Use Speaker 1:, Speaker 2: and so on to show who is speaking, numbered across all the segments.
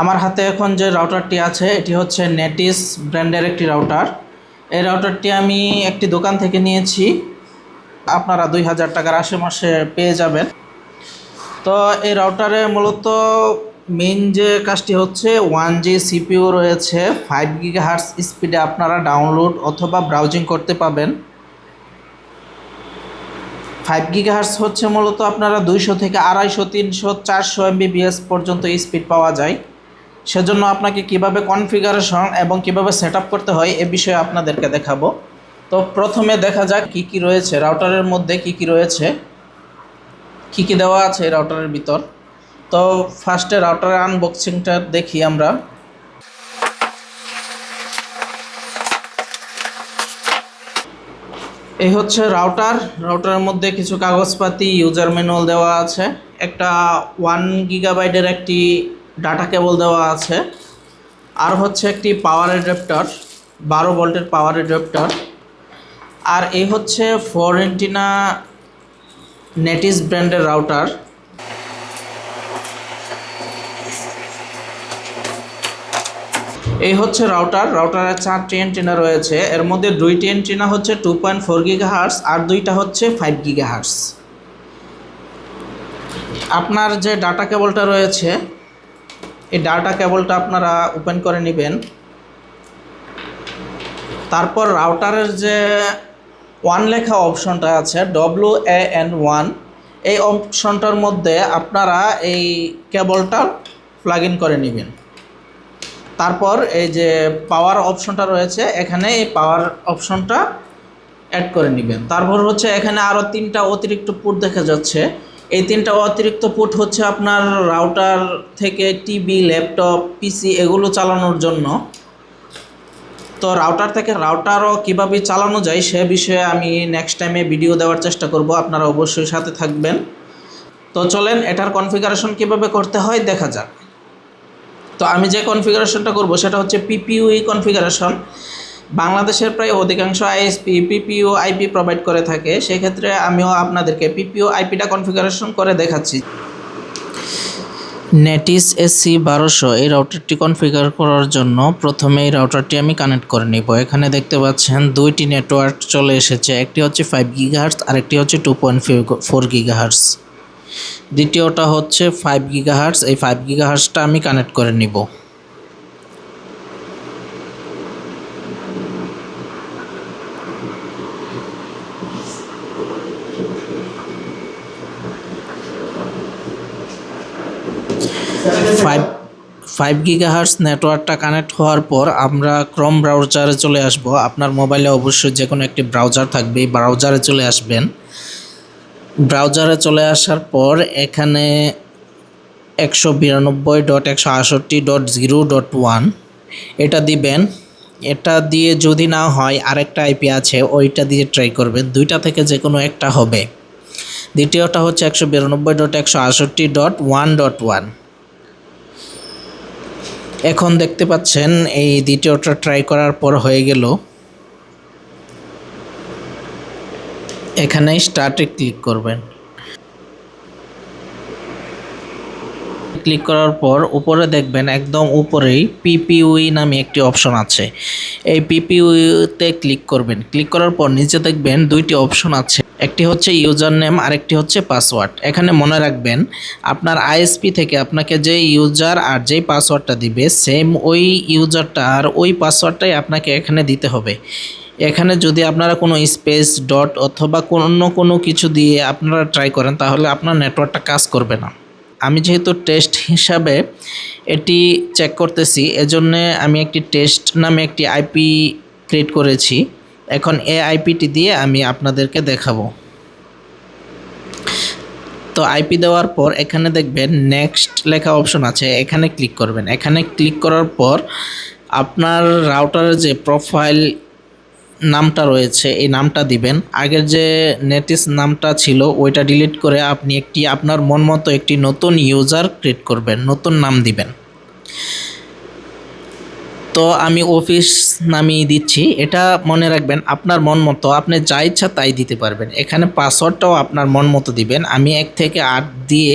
Speaker 1: আমার হাতে এখন যে রাউটারটি আছে, এটি হচ্ছে নেটিস ব্র্যান্ডের একটি রাউটার এই রাউটারটি আমি একটি দোকান থেকে নিয়েছি। আপনারা দুই হাজার টাকার আশেপাশে পেয়ে যাবেন। তো এই রাউটারে মূলত মেইন যে কাজটি হচ্ছে ওয়ান জি সিপিইউ রয়েছে। ফাইভ গিগা হার্স স্পিডে আপনারা ডাউনলোড অথবা ব্রাউজিং করতে পাবেন। ফাইভ গিগাহার্স হচ্ছে মূলত আপনারা দুইশো থেকে আড়াইশো, তিনশো, চারশো এমবিবিএস পর্যন্ত স্পিড পাওয়া যায়। সেজন্য আপনাকে কীভাবে কনফিগারেশন এবং কীভাবে সেট করতে হয় এ বিষয়ে আপনাদেরকে দেখাবো। তো প্রথমে দেখা যাক কি কি রয়েছে। রাউটারের মধ্যে কি কি রয়েছে? কি কি দেওয়া আছে রাউটারের ভিতর? তো ফার্স্টে রাউটারের আনবক্সিংটা দেখি আমরা। এই হচ্ছে রাউটার রাউটারের মধ্যে কিছু কাগজপাতি ইউজার ম্যানুয়াল দেওয়া আছে। একটা ওয়ান গিগাবাইটের একটি ডাটা কেবল দেওয়া আছে। আর হচ্ছে একটি পাওয়ার অ্যাডাপ্টার বারো ভোল্টের পাওয়ার অ্যাডাপ্টার আর এই হচ্ছে ফোর এন্টিনা নেটিস ব্র্যান্ডের রাউটার এই হচ্ছে রাউটার রাউটারের চারটি এন্টিনা রয়েছে। এর মধ্যে দুইটি এন্টিনা হচ্ছে two point four giga hertz আর দুইটা হচ্ছে ফাইভ গিগা হার্স আপনার যে ডাটা কেবলটা রয়েছে এই ডাটা কেবলটা আপনারা ওপেন করে নেবেন। তারপর রাউটারের যে ওয়ান লেখা অপশনটা আছে ডব্লু এ এন ওয়ান এই অপশনটার মধ্যে আপনারা এই কেবলটা প্লাগ করে নেবেন। তারপর এই যে পাওয়ার অপশনটা রয়েছে, এখানে এই পাওয়ার অপশনটা অ্যাড করে নেবেন। তারপর হচ্ছে এখানে আরও তিনটা অতিরিক্ত পুট দেখা যাচ্ছে। এই তিনটা অতিরিক্ত পুট হচ্ছে আপনার রাউটার থেকে টিভি ল্যাপটপ পিসি এগুলো চালানোর জন্য। তো রাউটার থেকে রাউটারও কীভাবে চালানো যায় সে বিষয়ে আমি নেক্সট টাইমে ভিডিও দেওয়ার চেষ্টা করব, আপনারা অবশ্যই সাথে থাকবেন। তো চলেন, এটার কনফিগারেশন কীভাবে করতে হয় দেখা যাক। তো আমি যে কনফিগারেশনটা করব, সেটা হচ্ছে পিপিইউ কনফিগারেশন বাংলাদেশের প্রায় অধিকাংশ আইএসপি পিপিইউ আইপি প্রোভাইড করে থাকে। সেক্ষেত্রে আমিও আপনাদেরকে পিপিও, আইপিটা কনফিগারেশন করে দেখাচ্ছি। নেটিস এসি বারোশো, এই রাউটারটি কনফিগার করার জন্য প্রথমে এই রাউটারটি আমি কানেক্ট করে নিব। এখানে দেখতে পাচ্ছেন দুইটি নেটওয়ার্ক চলে এসেছে, একটি হচ্ছে ফাইভ গিগাহার্স আর একটি হচ্ছে টু পয়েন্ট ফোর গিগাহার্স দ্বিতীয়টা হচ্ছে ফাইভ গিগাহার্স এই ফাইভ গিগাহার্সটা আমি কানেক্ট করে নিব। ফাইভ ফাইভ গিগাহার্স নেটওয়ার্কটা কানেক্ট হওয়ার পর আমরা ক্রম ব্রাউজারে চলে আসব। আপনার মোবাইলে অবশ্যই যে কোনো একটি ব্রাউজার থাকবে ব্রাউজারে চলে আসবেন। ব্রাউজারে চলে আসার পর এখানে একশো বিরানব্বই ডট একশো আষট্টি ডট জিরো ডট ওয়ান এটা দিবেন। এটা দিয়ে যদি না হয় আরেকটা আইপি আছে, ওইটা দিয়ে ট্রাই করবেন। দুইটা থেকে যে কোনো একটা হবে। দ্বিতীয়টা হচ্ছে একশো বিরানব্বই ডট একশো আষট্টি ডট ওয়ান ডট ওয়ান। এখন দেখতে পাচ্ছেন এই দ্বিতীয়টা ট্রাই করার পর হয়ে গেল। এখানে স্টার্টে ক্লিক করবেন। ক্লিক করার পর উপরে দেখবেন একদম উপরেই পিপিউই নামে একটি অপশন আছে। এই পিপিউতে ক্লিক করবেন। ক্লিক করার পর নিচে দেখবেন দুইটি অপশন আছে। একটি হচ্ছে ইউজার নেম আর একটি হচ্ছে পাসওয়ার্ড। এখানে মনে রাখবেন, আপনার আইএসপি থেকে আপনাকে যে ইউজার আর যেই পাসওয়ার্ডটা দিবে, সেম ওই ইউজারটা আর ওই পাসওয়ার্ডটাই আপনাকে এখানে দিতে হবে। এখানে যদি আপনারা কোনো স্পেস, ডট অথবা অন্য কোনো কিছু দিয়ে আপনারা ট্রাই করেন, তাহলে আপনার নেটওয়ার্কটা কাজ করবে না। আমি যেহেতু টেস্ট হিসাবে এটি চেক করতেছি, এজন্যে আমি একটি টেস্ট নামে একটি আইপি ক্রিয়েট করেছি। এখন এ আইপিটি দিয়ে আমি আপনাদেরকে দেখাবো। তো আইপি দেওয়ার পর এখানে দেখবেন নেক্সট লেখা অপশন আছে, এখানে ক্লিক করবেন। এখানে ক্লিক করার পর আপনার রাউটারের যে প্রোফাইল নামটা রয়েছে, এই নামটা দিবেন। আগের যে নেটিস নামটা ছিল, ওইটা ডিলিট করে আপনি একটি, আপনার মন মতো একটি নতুন ইউজার ক্রিয়েট করবেন, নতুন নাম দিবেন। তো আমি অফিস নামিয়ে দিচ্ছি। এটা মনে রাখবেন, আপনার মন মতো, আপনি যা ইচ্ছা তাই দিতে পারবেন। এখানে পাসওয়ার্ডটাও আপনার মন মতো দিবেন। আমি এক থেকে আট দিয়ে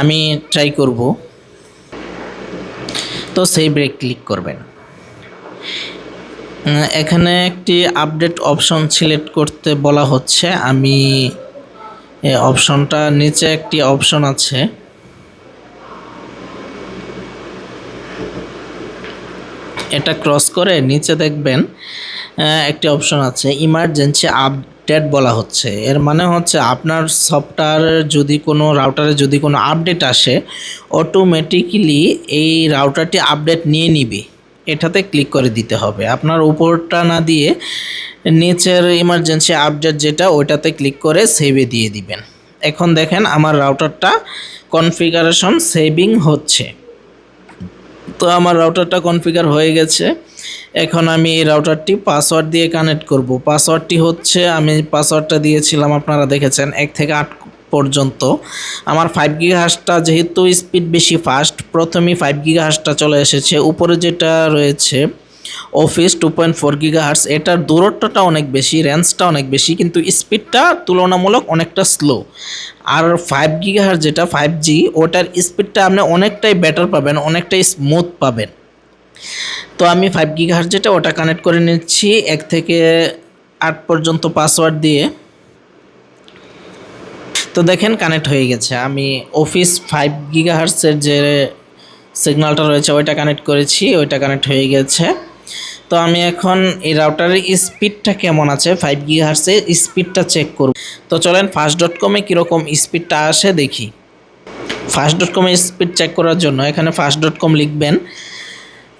Speaker 1: আমি ট্রাই করব। তো সেভে ক্লিক করবেন। এখানে একটি আপডেট অপশন সিলেক্ট করতে বলা হচ্ছে। আমি অপশনটা নিচে একটি অপশন আছে। এটা ক্রস করে নিচে দেখবেন একটি অপশন আছে ইমার্জেন্সি আপডেট বলা হচ্ছে। এর মানে হচ্ছে আপনার সফটওয়্যার যদি কোনো রাউটারে যদি কোনো আপডেট আসে অটোমেটিক্যালি এই রাউটারটি আপডেট নিয়ে নিবে। এটাতে ক্লিক করে দিতে হবে। আপনার উপরটা না দিয়ে নিচের ইমার্জেন্সি আপডেট যেটা, ওইটাতে ক্লিক করে সেভে দিয়ে দিবেন। এখন দেখেন আমার রাউটারটা কনফিগারেশন সেভিং হচ্ছে। তো আমার রাউটারটা কনফিগার হয়ে গেছে। এখন আমি এই রাউটারটি পাসওয়ার্ড দিয়ে কানেক্ট করব। পাসওয়ার্ডটি হচ্ছে, আমি পাসওয়ার্ডটা দিয়েছিলাম, আপনারা দেখেছেন, এক থেকে আট পর্যন্ত। আমার ফাইভ গিগা হাসটা যেহেতু স্পিড বেশি ফাস্ট প্রথমেই ফাইভ গিগা হাসটা চলে এসেছে। উপরে যেটা রয়েছে office two point four giga hertz এটার দূরত্বটা অনেক বেশি রেঞ্জটা অনেক বেশি, কিন্তু স্পিডটা তুলনামূলক অনেকটা স্লো আর ফাইভ গিগা হার্স যেটা ফাইভ জি ওটার স্পিডটা আপনি অনেকটাই বেটার পাবেন, অনেকটাই স্মুথ পাবেন। তো আমি ফাইভ গিগা হার্স যেটা, ওটা কানেক্ট করে নিচ্ছি, এক থেকে আট পর্যন্ত পাসওয়ার্ড দিয়ে। তো দেখেন কানেক্ট হয়ে গেছে। আমি অফিস ফাইভ গিগা হার্সের যে সিগন্যালটা রয়েছে, ওইটা কানেক্ট করেছি, ওইটা কানেক্ট হয়ে গেছে। তো আমি এখন এই রাউটারের স্পিডটা কেমন আছে? ফাইভ গিগা হার্সের স্পিডটা চেক করব। তো চলেন ফাস্ট ডট কমে কীরকম স্পিডটা আসে দেখি। ফাস্ট ডট কমে স্পিড চেক করার জন্য এখানে ফাস্ট ডট কম লিখবেন।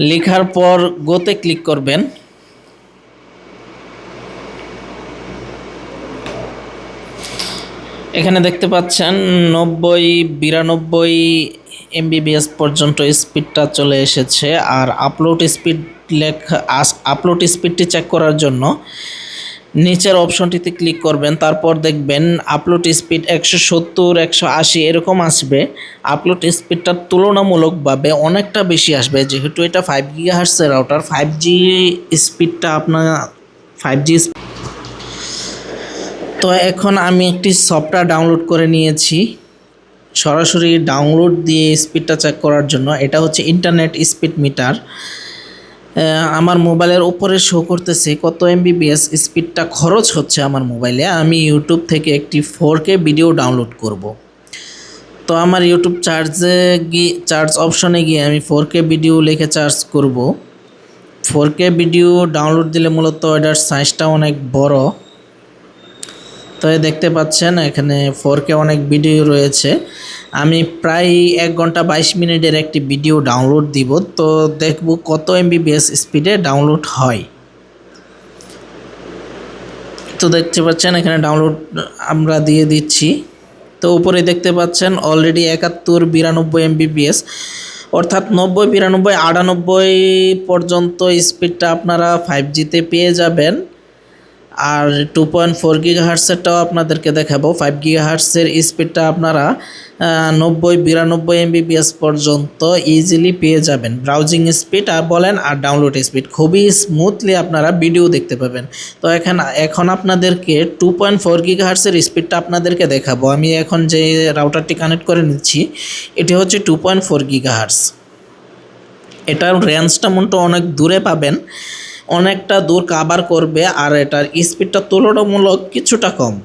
Speaker 1: লেখার পর গোতে ক্লিক করবেন। এখানে দেখতে পাচ্ছেন নব্বই, বিরানব্বই এমবিবিএস পর্যন্ত স্পিডটা চলে এসেছে। আর আপলোড স্পিড লেখা আপলোড স্পিডটি চেক করার জন্য নিচের অপশনটিতে ক্লিক করবেন, তারপর দেখবেন আপলোড স্পিড একশো সত্তর, একশো আশি এরকম আসবে। আপলোড স্পিডটা তুলনামূলকভাবে অনেকটা বেশি আসবে, যেহেতু এটা ফাইভ গিগা হার্সের রাউটার ফাইভ জি স্পিডটা আপনার ফাইভ জি তো এখন আমি একটি সফটওয়্যার ডাউনলোড করে নিয়েছি। সরাসরি ডাউনলোড দিয়ে স্পিডটা চেক করার জন্য, এটা হচ্ছে ইন্টারনেট স্পিড মিটার আমার মোবাইলের উপরে শো করতেছে কত এমবিবিএস স্পিডটা খরচ হচ্ছে আমার মোবাইলে। আমি ইউটিউব থেকে একটি ফোর কে ভিডিও ডাউনলোড করব। তো আমার ইউটিউব চার্জে গিয়ে চার্জ অপশনে গিয়ে আমি ফোর কে ভিডিও লিখে চার্জ করব। ফোর কে ভিডিও ডাউনলোড দিলে মূলত এটার সাইজটা অনেক বড়। তো দেখতে পাচ্ছেন, এখানে ফোর কে অনেক ভিডিও রয়েছে। আমি প্রায় এক ঘণ্টা বাইশ মিনিটের একটি ভিডিও ডাউনলোড দিব, তো দেখব কত এমবিবিএস স্পিডে ডাউনলোড হয়। তো দেখতে পাচ্ছেন, এখানে ডাউনলোড আমরা দিয়ে দিচ্ছি। তো উপরে দেখতে পাচ্ছেন অলরেডি একাত্তর বিরানব্বই এমবিবিএস অর্থাৎ নব্বই, বিরানব্বই, আটানব্বই পর্যন্ত স্পিডটা আপনারা ফাইভ জিতে পেয়ে যাবেন। আর টু পয়েন্ট ফোর গিগা হার্টসেরটাও আপনাদেরকে দেখাবো। ফাইভ গিগা হার্টসের স্পিডটা আপনারা নব্বই, বিরানব্বই এমবিবিএস পর্যন্ত ইজিলি পেয়ে যাবেন। ব্রাউজিং স্পিড আর বলেন আর ডাউনলোড স্পিড খুবই স্মুথলি আপনারা ভিডিও দেখতে পাবেন। তো এখন এখন আপনাদেরকে টু পয়েন্ট ফোর গিগা হার্টসের স্পিডটা আপনাদেরকে দেখাবো। আমি এখন যে রাউটারটি কানেক্ট করে নিচ্ছি, এটি হচ্ছে two point four giga hertz এটার রেঞ্জটা মনটা অনেক দূরে পাবেন। অনেকটা দূর কাবার করবে আর এটার স্পিডটা তুলনামূলক কিছুটা কম।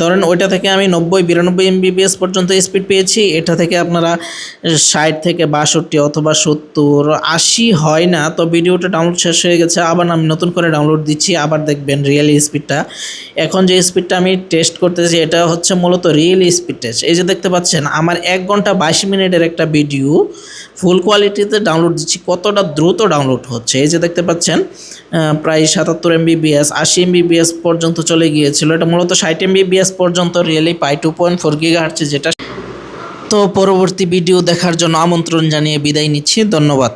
Speaker 1: ধরেন ওইটা থেকে আমি নব্বই, বিরানব্বই এমবিবিএস পর্যন্ত স্পিড পেয়েছি, এটা থেকে আপনারা ষাট থেকে বাষট্টি অথবা সত্তর, আশি হয় না, তো ভিডিওটা ডাউনলোড শেষ হয়ে গেছে, আবার আমি নতুন করে ডাউনলোড দিচ্ছি, আবার দেখবেন রিয়েল স্পিডটা এখন যে স্পিডটা আমি টেস্ট করতেছি, এটা হচ্ছে মূলত রিয়েল স্পিড টেস্ট এই যে দেখতে পাচ্ছেন, আমার এক ঘণ্টা বাইশ মিনিটের একটা ভিডিও ফুল কোয়ালিটিতে ডাউনলোড দিচ্ছি। কতটা দ্রুত ডাউনলোড হচ্ছে? এই যে দেখতে পাচ্ছেন প্রায় সাতাত্তর এমবিবিএস আশি এমবিবিএস পর্যন্ত চলে গিয়েছিল। এটা মূলত ষাট এমবিবিএস পর্যন্ত রিয়েলি পাই টু পয়েন্ট ফোর গিগা হার্টছে যেটা। তো পরবর্তী ভিডিও দেখার জন্য আমন্ত্রণ জানিয়ে বিদায় নিচ্ছি। ধন্যবাদ।